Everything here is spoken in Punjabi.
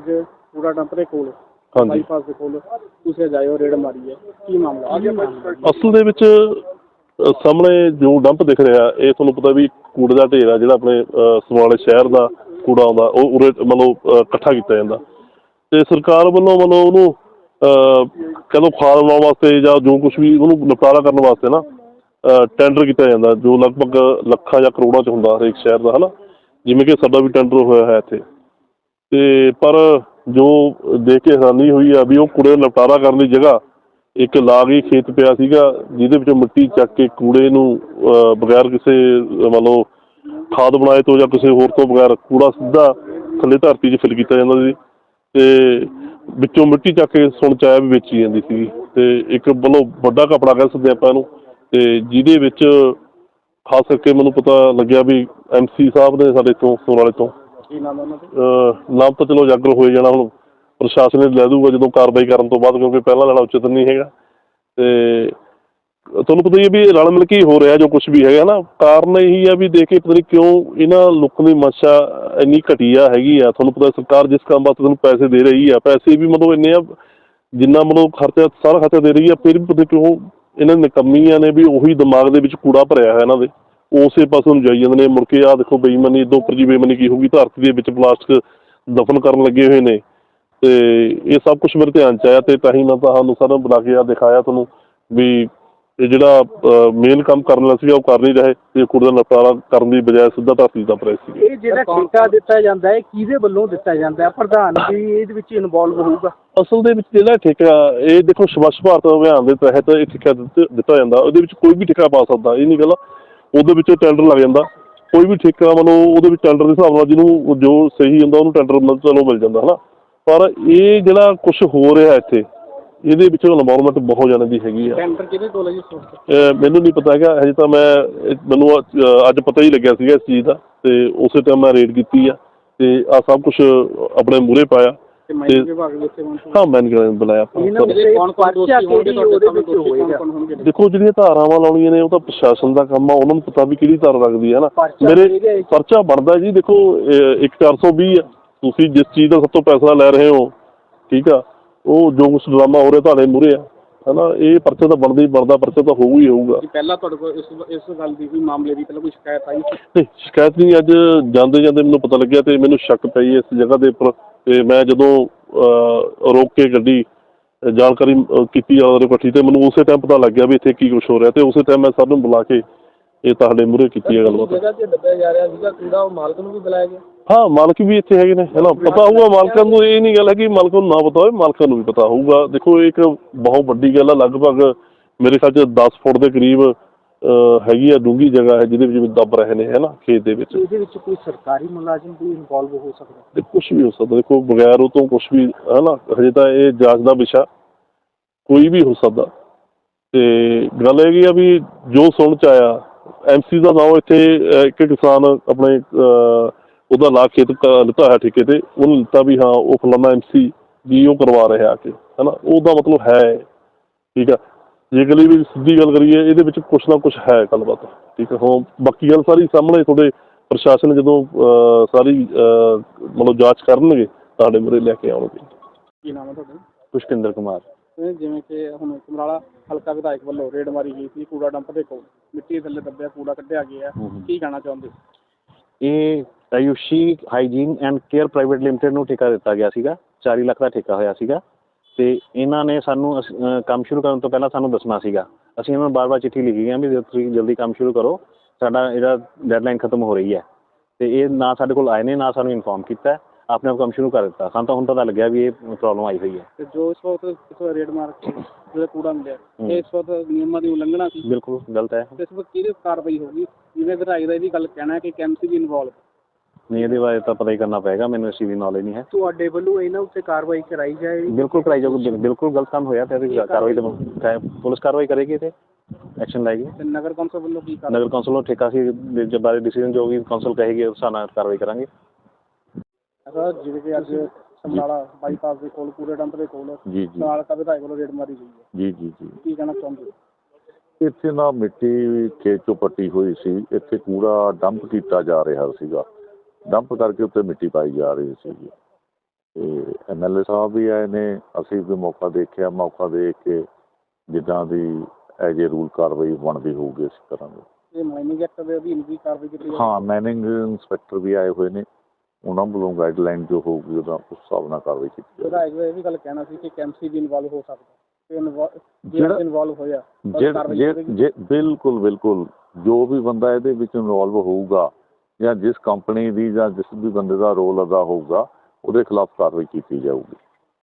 ਕੂੜਾ ਡੰਪ ਦੇ ਕੋਲ ਹਾਂਜੀ। ਬਾਈਪਾਸ ਦੇ ਕੋਲ ਤੁਸੀਂ ਜਾਇਓ ਰੇਡ ਮਾਰੀ ਹੈ। ਕੀ ਮਾਮਲਾ? ਮਾਮਲਾ? ਅਸਲ ਦੇ ਵਿੱਚ ਅ, ਸਾਹਮਣੇ ਜੋ ਡੰਪ ਦਿਖ ਰਿਹਾ ਇਹ ਤੁਹਾਨੂੰ ਪਤਾ ਵੀ ਕੂੜੇ ਦਾ ਢੇਰ ਆ ਜਿਹੜਾ ਆਪਣੇ ਅ, ਸਮਰਾਲੇ ਸ਼ਹਿਰ ਦਾ ਕੂੜਾ ਆਉਂਦਾ ਉਹ ਉਰੇ ਮਤਲਬ ਅ, ਇਕੱਠਾ ਕੀਤਾ ਜਾਂਦਾ। ਤੇ ਸਰਕਾਰ ਵੱਲੋਂ ਮਤਲਬ ਉਹਨੂੰ ਕਦੋਂ ਖਾਦ ਲਾਉਣ ਵਾਸਤੇ ਜਾਂ ਜੋ ਕੁਝ ਵੀ ਉਹਨੂੰ ਨਿਪਟਾਰਾ ਕਰਨ ਵਾਸਤੇ ਨਾ ਟੈਂਡਰ ਕੀਤਾ ਜਾਂਦਾ ਜੋ ਲਗਭਗ ਲੱਖਾਂ ਜਾਂ ਕਰੋੜਾਂ ਚ ਹੁੰਦਾ ਹਰੇਕ ਸ਼ਹਿਰ ਦਾ ਹਨਾ? ਜਿਵੇਂ ਕਿ ਸਾਡਾ ਵੀ ਟੈਂਡਰ ਹੋਇਆ ਹੈ ਇੱਥੇ। ਤੇ ਪਰ ਜੋ ਦੇਖ ਕੇ ਹੈਰਾਨੀ ਹੋਈ ਆ ਵੀ ਉਹ ਕੂੜੇ ਦਾ ਨਿਪਟਾਰਾ ਕਰਨ ਦੀ ਜਗ੍ਹਾ ਇੱਕ ਲਾਗ ਹੀ ਖੇਤ ਪਿਆ ਸੀਗਾ ਜਿਹਦੇ ਵਿੱਚੋਂ ਮਿੱਟੀ ਚੱਕ ਕੇ ਕੂੜੇ ਨੂੰ ਬਗੈਰ ਕਿਸੇ ਅਹ, ਮੰਨ ਲਓ ਖਾਦ ਬਣਾਏ ਤੋਂ ਜਾਂ ਕਿਸੇ ਹੋਰ ਤੋਂ ਬਗੈਰ ਕੂੜਾ ਸਿੱਧਾ ਥੱਲੇ ਧਰਤੀ 'ਚ ਫਿਲ ਕੀਤਾ ਜਾਂਦਾ ਸੀ ਤੇ ਵਿੱਚੋਂ ਮਿੱਟੀ ਚੱਕ ਕੇ ਸੁਣ ਚ ਆਇਆ ਵੀ ਵੇਚੀ ਜਾਂਦੀ ਸੀ ਤੇ ਇੱਕ ਵੱਲੋਂ ਵੱਡਾ ਕਪੜਾ ਕਹਿ ਸਕਦੇ ਆਪਾਂ ਇਹਨੂੰ ਤੇ ਜਿਹਦੇ ਵਿੱਚ ਖਾਸ ਕਰਕੇ ਮੈਨੂੰ ਪਤਾ ਲੱਗਿਆ ਵੀ ਐਮਸੀ ਸਾਹਿਬ ਨੇ ਸਾਡੇ ਤੋਂ ਸੋਨਾਲੇ ਤੋਂ ਕੀ ਨਾਮ ਉਹਨਾਂ ਦਾ? ਅਹ ਨਾਮ ਤਾਂ ਚਲੋ ਜਾਗਰ ਹੋਏ ਜਾਣਾ ਹੁਣ। ਪ੍ਰਸ਼ਾਸਨ ਨੇ ਲੈ ਦੂਗਾ ਜਦੋਂ ਕਾਰਵਾਈ ਕਰਨ ਤੋਂ ਬਾਅਦ, ਕਿਉਂਕਿ ਪਹਿਲਾਂ ਲੈਣਾ ਉਚਿਤ ਨਹੀਂ ਹੈਗਾ। ਤੇ ਤੁਹਾਨੂੰ ਪਤਾ ਹੀ ਹੈ ਵੀ ਇਹ ਰਲ ਮਿਲ ਕੇ ਹੀ ਹੋ ਰਿਹਾ ਜੋ ਕੁਝ ਵੀ ਹੈਗਾ ਨਾ ਕਾਰਨ ਇਹੀ ਆ ਵੀ ਦੇਖ ਪਤਾ ਨਹੀਂ ਕਿਉਂ ਇਹਨਾਂ ਲੋਕਾਂ ਦੀ ਮਨਸ਼ਾ ਇੰਨੀ ਘਟੀਆ ਹੈਗੀ ਆ। ਤੁਹਾਨੂੰ ਪਤਾ ਸਰਕਾਰ ਜਿਸ ਕੰਮ ਵਾਸਤੇ ਤੁਹਾਨੂੰ ਪੈਸੇ ਦੇ ਰਹੀ ਆ, ਪੈਸੇ ਵੀ ਮਤਲਬ ਇੰਨੇ ਆ, ਜਿੰਨਾ ਮਤਲਬ ਖਰਚਾ, ਸਾਰਾ ਖਰਚਾ ਦੇ ਰਹੀ ਆ, ਫਿਰ ਵੀ ਪਤਾ ਨੀ ਕਿਉਂ ਇਹਨਾਂ ਨੇ ਨਿਕੰਮੀਆਂ ਨੇ ਵੀ ਉਹੀ ਦਿਮਾਗ ਦੇ ਵਿੱਚ ਕੂੜਾ ਭਰਿਆ ਹੋਇਆ ਇਹਨਾਂ ਦੇ। ਉਸੇ ਪਾਸੇ ਨੂੰ ਜਾਈ ਜਾਂਦੇ ਨੇ। ਮੁੜ ਕੇ ਆ ਦੇਖੋ ਬੇਈਮਾਨੀ ਇਦੋਂ ਉੱਪਰ ਜੀ ਬੇਈਮਾਨੀ ਕੀ ਹੋਊਗੀ? ਧਰਤੀ ਦੇ ਵਿੱਚ ਪਲਾਸਟਿਕ ਦਫਨ ਕਰਨ ਲੱਗੇ ਹੋਏ ਨੇ। ਤੇ ਇਹ ਸਭ ਕੁਝ ਮੇਰੇ ਧਿਆਨ ਚ ਆਇਆ ਤੇ ਤਾਂ ਹੀ ਮੈਂ ਤੁਹਾਨੂੰ ਸਾਰਾ ਬੁਲਾ ਕੇ ਆ ਦਿਖਾਇਆ ਤੁਹਾਨੂੰ ਵੀ ਇਹ ਜਿਹੜਾ ਮੇਨ ਕੰਮ ਕਰਨ ਵਾਲਾ ਸੀਗਾ ਉਹ ਕਰ ਨਹੀਂ ਰਹੇ। ਤੇ ਕੂੜੇ ਦਾ ਨਿਪਟਾਰਾ ਕਰਨ ਦੀ ਬਜਾਏ ਸਿੱਧਾ ਧਰਤੀ ਦਾ ਪ੍ਰੈਸ ਸੀ ਇਹ ਜਿਹੜਾ ਠੇਕਾ ਦਿੱਤਾ ਜਾਂਦਾ ਹੈ ਕਿਹਦੇ ਵੱਲੋਂ ਦਿੱਤਾ ਜਾਂਦਾ ਹੈ? ਪ੍ਰਧਾਨ ਵੀ ਇਹਦੇ ਵਿੱਚ ਇਨਵੋਲਵ ਹੋਊਗਾ? ਅਸਲ ਦੇ ਵਿੱਚ ਜਿਹੜਾ ਠੇਕਾ ਇਹ ਦੇਖੋ ਸਵੱਛ ਭਾਰਤ ਅਭਿਆਨ ਦੇ ਤਹਿਤ ਇਹ ਠੇਕਾ ਦਿੱਤ- ਦਿੱਤਾ ਜਾਂਦਾ। ਉਹਦੇ ਵਿੱਚ ਕੋਈ ਵੀ ਠੇਕਾ ਪਾ ਸਕਦਾ। ਇਹ ਨਹੀਂ ਗੱਲ ਉਹਦੇ ਵਿੱਚ ਟੈਂਡਰ ਲੱਗ ਜਾਂਦਾ। ਕੋਈ ਵੀ ਠੇਕਾ ਮਤਲਬ ਉਹਦੇ ਵਿੱਚ ਟੈਂਡਰ ਦੇ ਹਿਸਾਬ ਨਾਲ ਜਿਹਨੂੰ ਜੋ ਸਹੀ ਹੁੰਦਾ ਉਹਨੂੰ ਟੈਂਡਰ ਮਤਲਬ ਚਲੋ ਮਿਲ ਜਾਂਦਾ ਹਨਾ। ਪਰ ਇਹ ਜਿਹੜਾ ਕੁਝ ਹੋ ਰਿਹਾ ਇੱਥੇ ਇਹਦੇ ਵਿੱਚ ਇਨਵੋਲਵਮੈਂਟ ਬਹੁਤ ਜ਼ਿਆਦਾ ਦੀ ਹੈਗੀ ਆ। ਟੈਂਡਰ ਕਿਹਦੇ ਕੋਲ ਹੈ ਜੀ ਮੈਨੂੰ ਨਹੀਂ ਪਤਾ ਹੈਗਾ ਹਜੇ ਤਾਂ ਮੈਂ ਮੈਨੂੰ ਅੱਜ ਪਤਾ ਹੀ ਲੱਗਿਆ ਸੀਗਾ ਇਸ ਚੀਜ਼ ਦਾ ਤੇ ਉਸੇ ਟਾਈਮ ਮੈਂ ਰੇਡ ਕੀਤੀ ਆ ਤੇ ਆ ਸਭ ਕੁਝ ਆਪਣੇ ਮੂਹਰੇ ਪਾਇਆ। ਤੇ ਮਾਈਨਿੰਗ ਵਿਭਾਗ ਵਿੱਚ ਪਹੁੰਚੋ ਹਾਂ ਮੈਨੇਜਰ ਬੁਲਾਇਆ ਆਪਾਂ। ਇਹਨਾਂ ਵਿੱਚ ਕੌਣ ਕੌਣ ਦੋਸ਼ੀ ਹੋਣਗੇ ਤੁਹਾਡੇ ਵਿੱਚ ਹੋਏਗਾ? ਦੇਖੋ ਜਿਹੜੀਆਂ ਧਾਰਾਵਾਂ ਲਾਉਣੀਆਂ ਨੇ ਉਹ ਤਾਂ ਪ੍ਰਸ਼ਾਸਨ ਦਾ ਕੰਮ ਆ ਉਹਨਾਂ ਨੂੰ ਪਤਾ ਵੀ ਕਿਹੜੀ ਧਾਰਾ ਲੱਗਦੀ ਹੈ ਨਾ। ਪਰਚਾ ਮੇਰੇ? ਪਰਚਾ ਬਣਦਾ ਜੀ ਦੇਖੋ ਇਹ ਇੱਕ 420 ਆ। ਤੁਸੀਂ ਜਿਸ ਚੀਜ਼ ਦਾ ਸਭ ਤੋਂ ਪੈਸਾ ਲੈ ਰਹੇ ਹੋ ਠੀਕ ਆ ਉਹ ਜੋ ਕੁਛ ਡਰਾਮਾ ਹੋ ਰਿਹਾ ਤੁਹਾਡੇ ਮੂਹਰੇ ਆ। ਹਨਾ ਇਹ ਪਰਚਾ ਤਾਂ ਬਣਦਾ ਹੀ ਬਣਦਾ ਪਰਚਾ ਤਾਂ ਹੋਊ ਹੀ ਹੋਊਗਾ। ਜੀ ਪਹਿਲਾਂ ਤੁਹਾਡੇ ਕੋਲ ਇਸ ਇਸ ਗੱਲ ਦੀ ਵੀ ਮਾਮਲੇ ਦੀ ਪਹਿਲਾਂ ਕੋਈ ਸ਼ਿਕਾਇਤ ਆਈ? ਨਹੀਂ ਸ਼ਿਕਾਇਤ ਨਹੀਂ ਅੱਜ ਜਾਂਦੇ ਜਾਂਦੇ ਮੈਨੂੰ ਪਤਾ ਲੱਗਿਆ ਤੇ ਮੈਨੂੰ ਸ਼ੱਕ ਪਈ ਇਸ ਜਗ੍ਹਾ ਦੇ ਉੱਪਰ। ਤੇ ਮੈਂ ਜਦੋਂ ਰੋਕ ਕੇ ਗੱਡੀ ਜਾਣਕਾਰੀ ਕੀਤੀ ਔਰ ਇਕੱਠੀ ਤੇ ਮੈਨੂੰ ਉਸੇ ਟਾਈਮ ਪਤਾ ਲੱਗ ਗਿਆ ਵੀ ਇੱਥੇ ਕੀ ਕੁਝ ਹੋ ਰਿਹਾ ਤੇ ਉਸੇ ਟਾਈਮ ਮੈਂ ਸਰ ਨੂੰ ਬੁਲਾ ਕੇ ਇਹ ਤੁਹਾਡੇ ਮੂਹਰੇ ਕੀਤੀ ਹੈ ਗੱਲਬਾਤ। ਜਗ੍ਹਾ ਤੇ ਦੱਬਿਆ ਜਾ ਰਿਹਾ ਸੀਗਾ ਕੂੜਾ ਉਹ ਮਾਲਕ ਨੂੰ ਵੀ ਬੁਲਾਇਆ ਗਿਆ? ਹਾਂ ਮਾਲਕ ਵੀ ਇੱਥੇ ਹੈਗੇ ਨੇ ਹੈ ਨਾ ਪਤਾ ਹੋਊਗਾ ਮਾਲਕਾਂ ਨੂੰ ਇਹ ਨਹੀਂ ਗੱਲ ਹੈ ਕਿ ਮਾਲਕਾਂ ਨੂੰ ਨਾ ਪਤਾ ਹੋਵੇ ਮਾਲਕਾਂ ਨੂੰ ਵੀ ਪਤਾ ਹੋਊਗਾ। ਦੇਖੋ ਇਹ ਇੱਕ ਬਹੁਤ ਵੱਡੀ ਗੱਲ ਆ ਲਗਭਗ ਮੇਰੇ ਖਿਆਲ ਚ 10 ਫੁੱਟ ਦੇ ਕਰੀਬ ਹੈਗੀ ਆ ਡੂੰਗੀ ਜਗ੍ਹਾ ਹੈ ਜਿਹਦੇ ਵਿੱਚ ਵੀ ਦੱਬ ਰਹੇ ਨੇ ਹੈ ਨਾ ਖੇਤ ਦੇ ਵਿੱਚ। ਇਹਦੇ ਵਿੱਚ ਕੋਈ ਸਰਕਾਰੀ ਮੁਲਾਜ਼ਮ ਵੀ ਇਨਵੋਲਵ ਹੋ ਸਕਦਾ? ਤੇ ਕੁਝ ਵੀ ਹੋ ਸਕਦਾ ਦੇਖੋ ਬਗੈਰ ਉਹ ਤੋਂ ਕੁਝ ਵੀ ਹੈ ਨਾ ਹਜੇ ਤਾਂ ਇਹ ਜਾਂਚ ਦਾ ਵਿਸ਼ਾ ਕੋਈ ਵੀ ਹੋ ਸਕਦਾ। ਤੇ ਗੱਲ ਇਹ ਕੀ ਆ ਵੀ ਜੋ ਸੁਣ ਚ ਆਇਆ ਐਮਸੀ ਦਾ ਨਾਮ ਇੱਥੇ ਇੱਕ ਕਿਸਾਨ ਆਪਣੇ ਉਹਦਾ ਲਾ ਖੇਤ ਲਿੱਤਾ ਹੋਇਆ ਠੇਕੇ ਤੇ ਉਹਨੂੰ ਲਿੱਤਾ ਵੀ ਹਾਂ ਉਹ ਫਲਾਣਾ ਐਮਸੀ ਵੀ ਉਹ ਕਰਵਾ ਰਿਹਾ ਆ ਕੇ ਹਨਾ ਉਹਦਾ ਮਤਲਬ ਹੈ ਠੀਕ ਆ। ਜੇ ਗੱਲ ਵੀ ਸਿੱਧੀ ਗੱਲ ਕਰੀਏ ਇਹਦੇ ਵਿੱਚ ਕੁਛ ਨਾ ਕੁਛ ਹੈ ਗੱਲਬਾਤ ਠੀਕ ਹੈ? ਹੁਣ ਬਾਕੀ ਗੱਲ ਸਾਰੀ ਸਾਹਮਣੇ ਤੁਹਾਡੇ ਪ੍ਰਸ਼ਾਸਨ ਜਦੋਂ ਸਾਰੀ ਮਤਲਬ ਜਾਂਚ ਕਰਨਗੇ ਤੁਹਾਡੇ ਮੂਹਰੇ ਲੈ ਕੇ ਆਉਣਗੇ। ਕੀ ਨਾਮ ਹੈ ਤੁਹਾਡਾ? ਪੁਸ਼ਕਿੰਦਰ ਕੁਮਾਰ। ਜਿਵੇਂ ਕਿ ਹੁਣ ਸਮਰਾਲਾ ਹਲਕਾ ਵਿਧਾਇਕ ਵੱਲੋਂ ਰੇਡ ਮਾਰੀ ਗਈ ਸੀ ਕੂੜਾ ਡੰਪ ਦੇ ਕੋਲ ਮਿੱਟੀ ਥੱਲੇ ਦੱਬਿਆ ਕੂੜਾ ਕੱਢਿਆ ਗਿਆ। ਕੀ ਕਹਿਣਾ ਚਾਹੁੰਦੇ? ਇਹ Ayushi hygiene and care private limited ਨੂੰ ਠੇਕਾ ਦਿੱਤਾ ਗਿਆ ਸੀਗਾ 4 ਲੱਖ ਦਾ ਠੇਕਾ ਹੋਇਆ ਸੀਗਾ। ਤੇ ਇਹਨਾਂ ਨੇ ਸਾਨੂੰ ਕੰਮ ਸ਼ੁਰੂ ਕਰਨ ਤੋਂ ਪਹਿਲਾਂ ਸਾਨੂੰ ਦੱਸਣਾ ਸੀਗਾ। ਅਸੀਂ ਇਹਨਾਂ ਨੂੰ ਬਾਰ-ਬਾਰ ਚਿੱਠੀ ਲਿਖੀ ਗਏ ਵੀ ਤੁਸੀਂ ਜਲਦੀ ਕੰਮ ਸ਼ੁਰੂ ਕਰੋ ਸਾਡਾ ਇਹਦਾ ਡੈਡਲਾਈਨ ਖਤਮ ਹੋ ਰਹੀ ਹੈ। ਤੇ ਇਹ ਨਾ ਸਾਡੇ ਕੋਲ ਆਏ ਨੇ ਨਾ ਸਾਨੂੰ ਇਨਫੋਰਮ ਕੀਤਾ ਆਪਣੇ ਆਪ ਕੰਮ ਸ਼ੁਰੂ ਕਰ ਦਿੱਤਾ। ਸਾਨੂੰ ਤਾਂ ਹੁਣ ਪਤਾ ਲੱਗਿਆ ਵੀ ਇਹ ਪ੍ਰੋਬਲਮ ਆਈ ਹੋਈ ਹੈ। ਤੇ ਜੋ ਇਸ ਵਕਤ ਇਸ ਵਕਤ ਰੇਡ ਮਾਰ ਕੇ ਜਿਹੜਾ ਕੂੜਾ ਮਿਲਿਆ ਇਹ ਇਸ ਵਕਤ ਨਿਯਮਾਂ ਦੀ ਉਲੰਘਣਾ ਸੀ। ਬਿਲਕੁਲ ਗਲਤ ਹੈ। ਤੇ ਇਸ ਵਕਤ ਕਿਹਦੀ ਕਾਰਵਾਈ ਹੋਗੀ ਜਿਵੇਂ ਵਿਧਾਇਕ ਦਾ ਇਹ ਵੀ ਗੱਲ ਕਹਿਣਾ ਹੈ ਕਿ ਕੈਂਪਸੀ ਵੀ ਇਨਵੋਲਵ ਨਹੀਂ ਇਹਦੇ ਬਾਰੇ ਤਾਂ ਪਤਾ ਹੀ ਕਰਨਾ ਪਏਗਾ ਮੈਨੂੰ ਇਸ ਚੀਜ਼ ਦੀ ਨੌਲੇਜ ਨਹੀਂ ਹੈ। ਤੁਹਾਡੇ ਵੱਲੋਂ ਇਹਨਾਂ ਉੱਤੇ ਕਾਰਵਾਈ ਕਰਾਈ ਜਾਏ ਬਿਲਕੁਲ ਕਰਾਈ ਜਾਊਗੀ ਬਿਲ- ਬਿਲਕੁਲ ਗਲਤ ਕੰਮ ਹੋਇਆ ਤੇ ਇਹਦੀ ਕਾਰਵਾਈ ਤਾਂ ਪੁਲਿਸ ਕਾਰਵਾਈ ਕਰੇਗੀ ਤੇ ਐਕਸ਼ਨ ਲਏਗੀ। ਤੇ ਨਗਰ ਕੌਂਸਲ ਵੱਲੋਂ ਕੀ ਕਾਰਵਾਈ? ਨਗਰ ਕੌਂਸਲ ਨੂੰ ਠੇਕਾ ਸੀ ਦੇ ਬਾਰੇ ਡਿਸੀਜਨ ਜੋ ਵੀ ਕੌਂਸਲ ਕਹੇਗੀ ਉਸ ਹਿਸਾਬ ਨਾਲ ਕਾਰਵਾਈ ਕਰਾਂਗੇ। ਸਰ ਜਿਵੇਂ ਕਿ ਅੱਜ ਸਮਰਾਲਾ ਬਾਈਪਾਸ ਦੇ ਕੋਲ ਕੂੜੇ ਡੰਪ ਦੇ ਕੋਲ ਜੀ ਜੀ। ਨਾਲ ਦਾ ਵਿਧਾਇਕ ਵੱਲੋਂ ਰੇਡ ਮਾਰੀ ਗਈ ਹੈ? ਜੀ ਜੀ ਜੀ। ਕੀ ਕਹਿਣਾ ਚਾਹੁੰਦੇ ਹੋ? ਇੱਥੇ ਨਾ ਮਿੱਟੀ ਖੇਤ ਚੋਂ ਪੱਟੀ ਹੋਈ ਸੀ ਇੱਥੇ ਕੂੜਾ ਡੰਪ ਕੀਤਾ ਜਾ ਰਿਹਾ ਸੀਗਾ। ਡੰਪ ਕਰਕੇ ਉੱਤੇ ਮਿੱਟੀ ਪਾਈ ਜਾ ਰਹੀ ਸੀ ਤੇ ਐਮਐਲਏ ਸਾਹਿਬ ਵੀ ਆਏ ਨੇ ਅਸੀਂ ਵੀ ਮੌਕਾ ਦੇਖਿਆ ਮੌਕਾ ਦੇਖ ਕੇ ਜਿੱਦਾਂ ਦੀ ਐਜ ਰੂਲ ਕਾਰਵਾਈ ਬਣਦੀ ਹੋਊਗੀ ਅਸੀਂ ਕਰਾਂਗੇ। ਇਹ ਮਾਈਨਿੰਗ ਐਕਟ ਦੇ ਅਧੀਨ ਵੀ ਕਾਰਵਾਈ ਕੀਤੀ ਜਾਵੇ ਹਾਂ ਮੈਨਿੰਗ ਇੰਸਪੈਕਟਰ ਵੀ ਆਏ ਹੋਏ ਨੇ ਉਹਨਾਂ ਵੱਲੋਂ ਗਾਈਡਲਾਈਨ ਜੋ ਹੋਊਗੀ ਉਹਦਾ ਉਸ ਹਿਸਾਬ ਨਾਲ ਕਾਰਵਾਈ ਕੀਤੀ ਵਿਧਾਇਕ ਨੇ ਇਹ ਵੀ ਗੱਲ ਕਹਿਣਾ ਸੀ ਕਿ ਕੈਂਸੀ ਵੀ ਇਨਵੋਲਵ ਹੋ ਸਕਦਾ। ਜਿਹੜਾ- ਇਨਵੋਲਵ ਹੋਇਆ ਬਿਲਕੁਲ ਬਿਲਕੁਲ ਜੋ ਵੀ ਬੰਦਾ ਇਹਦੇ ਵਿੱਚ ਇਨਵੋਲਵ ਹੋਊਗਾ ਜਾਂ ਜਿਸ ਕੰਪਨੀ ਦੀ ਜਾਂ ਜਿਸ ਵੀ ਬੰਦੇ ਦਾ ਰੋਲ ਅਦਾ ਹੋਊਗਾ, ਉਹਦੇ ਖਿਲਾਫ ਕਾਰਵਾਈ ਕੀਤੀ ਜਾਊਗੀ।